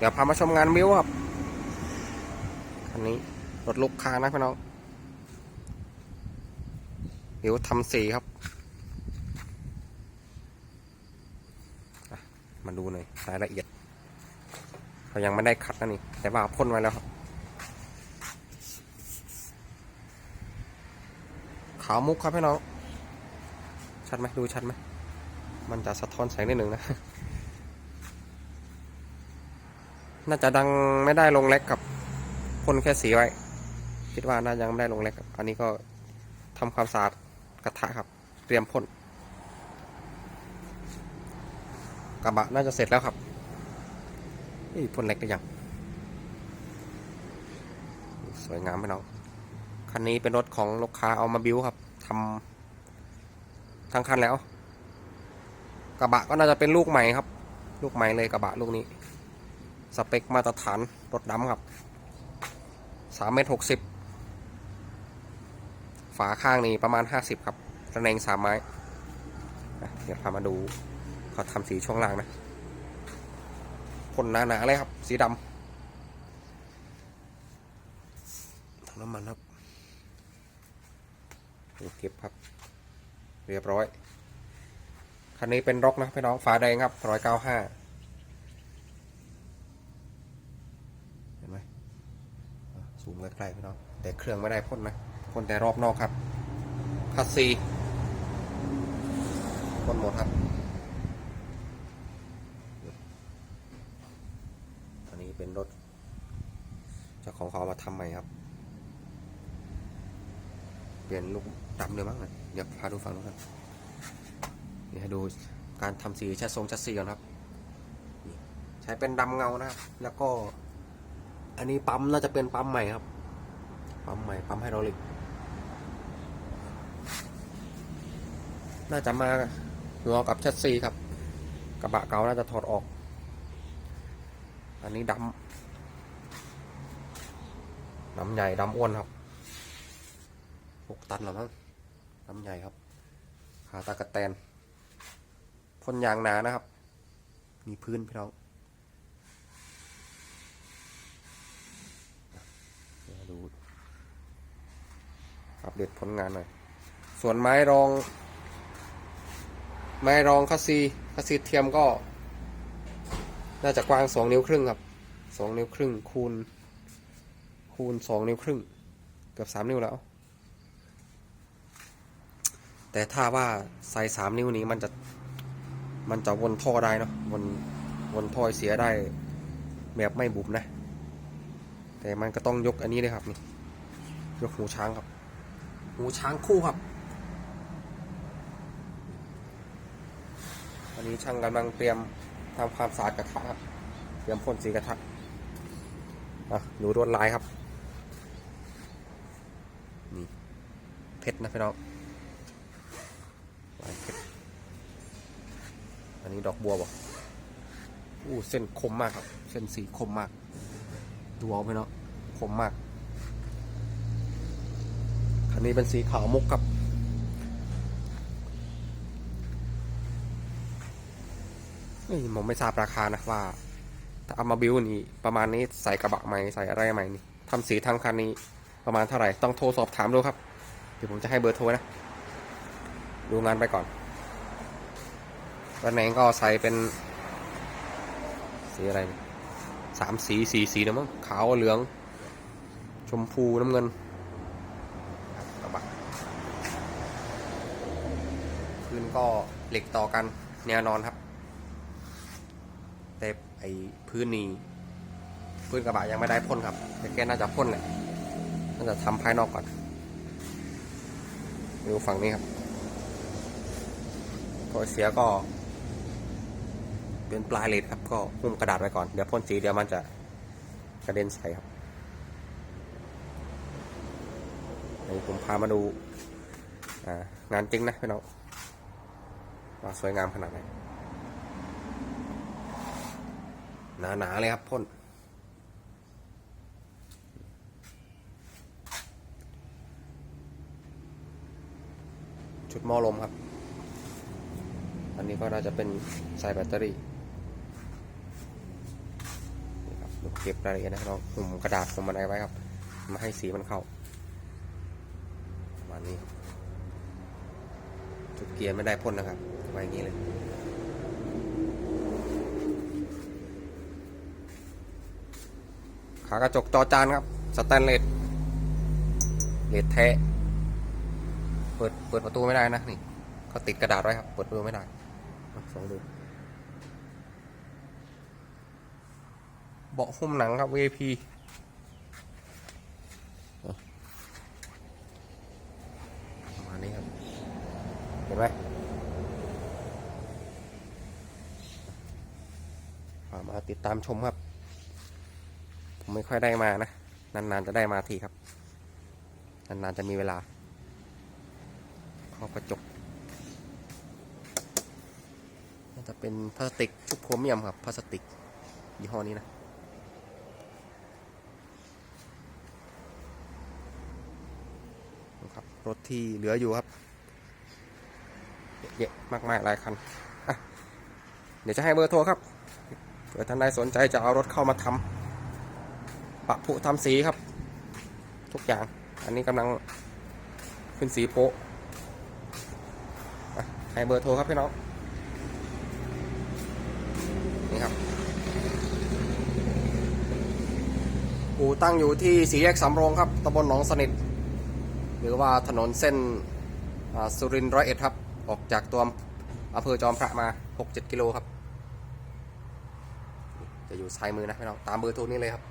เดี๋ยวพามาชมงานวิวครับคันนี้รถลูกค้านะพี่น้องวิวทำสีครับ มาดูหน่อยรายละเอียดเขายังไม่ได้คัดนะนี่แต่ว่าพ่นไว้แล้วครับขาวมุกครับพี่น้องชัดไหมดูชัดไหมมันจะสะท้อนแสงนิดหนึ่งนะ น่าจะดังไม่ได้ลงเล็กกับพ่นแค่สีไว้ คิดว่าน่าจะยังไม่ได้ลงเล็กครับ อันนี้ก็ทำความสะอาดกระทะครับ เตรียมพ่นกระบะน่าจะเสร็จแล้วครับนี่พ่นเล็กก็ยังสวยงามไหมน้องคันนี้เป็นรถของลูกค้าเอามาบิวครับทำทั้งคันแล้ว กระบะก็น่าจะเป็นลูกใหม่ครับ ลูกใหม่เลยกระบะลูกนี้ สเปคมาตรฐานรถดำครับสามเมตรหกสิบฝาข้างนี้ประมาณห้าสิบครับระแนงสามไม้เดี๋ยวพามาดูเขาทำสีช่วงล่างนะพ่นหนาๆเลยครับ สีดำถังน้ำมันครับเก็บครับ เรียบร้อย คันนี้เป็นร็อกนะพี่น้องฝาแดงครับร้อยเก้าห้าเห็นไหมอะ ซูมใกล้ๆพี่น้องแต่เครื่องไม่ได้พ่นนะพ่นแต่รอบนอกครับคัสซีพ่นหมดครับอันนี้เป็นรถเจ้าของเขามาทำใหม่ครับ เปลี่ยนลูกดำเลยมั้งนะเดี๋ยวพาดูฝั่งนู้นครับนี่ให้ดูการทำสีชัดทรงชัดสีก่อนครับ ใช้เป็นดำเงานะครับ แล้วก็ อันนี้ปั๊มน่าจะเป็นปั๊มใหม่ครับ ปั๊มใหม่ปั๊มไฮดรอลิก น่าจะมาหัวกับชัดซีครับ กระบะเก่าน่าจะถอดออก อันนี้ดำดำใหญ่ดำอ้วนครับหกตันหรอมั้งดำใหญ่ครับขาตากระแตนพ่นยางหนานะครับ มีพื้นพี่น้องเดี๋ยวดู อัปเดตผลงานหน่อย ส่วนไม้รอง ไม้รองคัสซีคัสซีเทียมก็ น่าจะกว้างสองนิ้วครึ่งครับสองนิ้วครึ่ง คูณ คูณสองนิ้วครึ่ง เกือบสามนิ้วแล้ว แต่ถ้าว่าใส่สามนิ้วนี้มันจะ มันจะวนท่อได้เนาะวนวนท่อเสียได้แบบไม่บุบนะ แต่มันก็ต้องยกอันนี้เลยครับนี่ยกหูช้างครับ หูช้างคู่ครับอันนี้ช่างกำลังเตรียมทำความสะอาดกระทะครับ เตรียมพ่นสีกระทะอะดูรวดลายครับ นี่ เพชรนะพี่น้องลายเพชร อันนี้ดอกบัวบอกอู้เส้นคมมากครับ เส้นสีคมมาก ดูเอาไปเนาะคมมาก คันนี้เป็นสีขาวมุกครับนี่ผมไม่ทราบราคานะว่าถ้าเอามาบิวนี่ประมาณนี้ใส่กระบะใหม่ใส่อะไรใหม่นี่ทำสีทั้งคันนี้ประมาณเท่าไหร่ต้องโทรสอบถามดูครับ เดี๋ยวผมจะให้เบอร์โทรนะ ดูงานไปก่อนวันไหนก็ใส่เป็น สีอะไรสามสีสีสีนะมั้งขาวเหลือง ชมพูน้ำเงินกระบะ พื้นก็เหล็กต่อกันแนวนอนครับ แต่ไอพื้นนี้พื้นกระบะยังไม่ได้พ่นครับ แต่แกน่าจะพ่นแหละน่าจะทำภายนอกก่อนดูฝั่งนี้ครับพอเสียก็ เป็นปลายเลดครับ ก็หุ้มกระดาษไว้ก่อน เดี๋ยวพ่นสีเดี๋ยวมันจะกระเด็นใส่ครับเดี๋ยวผมพามาดูงานจริงนะพี่น้อง ว่าสวยงามขนาดไหนหนาๆเลยครับพ่นชุดหม้อลมครับ อันนี้ก็น่าจะเป็นใส่แบตเตอรี่เก็บรายละเอียดนะพี่น้องหุ่มกระดาษหุ่มอะไรไว้ครับ มาให้สีมันเข้าประมาณนี้จุดเกียร์ไม่ได้พ่นนะครับ ไว้อย่างนี้เลย ขากระจกจอจานครับ สแตนเลสเลสแท้เปิดเปิดประตูไม่ได้นะนี่เขาติดกระดาษไว้ครับ เปิดประตูไม่ได้สองดูเบาะหุ้มหนังครับ VIP อะประมาณนี้ครับ เห็นไหมอะ มาติดตามชมครับ ผมไม่ค่อยได้มานะ นานๆจะได้มาทีครับ นานๆจะมีเวลาขอบกระจกน่าจะเป็นพลาสติกชุบโพรเมียมครับพลาสติกยี่ห้อนี้นะครับรถที่เหลืออยู่ครับเยอะมากๆหลายคัน เดี๋ยวจะให้เบอร์โทรครับ ผื่อท่านใดสนใจจะเอารถเข้ามาทำปะผุทำสีครับ ทุกอย่าง อันนี้กำลังขึ้นสีโปะอะให้เบอร์โทรครับพี่น้องนี่ครับอู่ตั้งอยู่ที่สีแยกสำโรงครับตำบลหนองสนิท หรือว่าถนนเส้นสุรินทร์ร้อยเอ็ดครับ ออกจากตัวอำเภอจอมพระมา 6-7 กิโลครับ จะอยู่ซ้ายมือนะพี่น้องตามเบอร์โทรนี้เลยครับ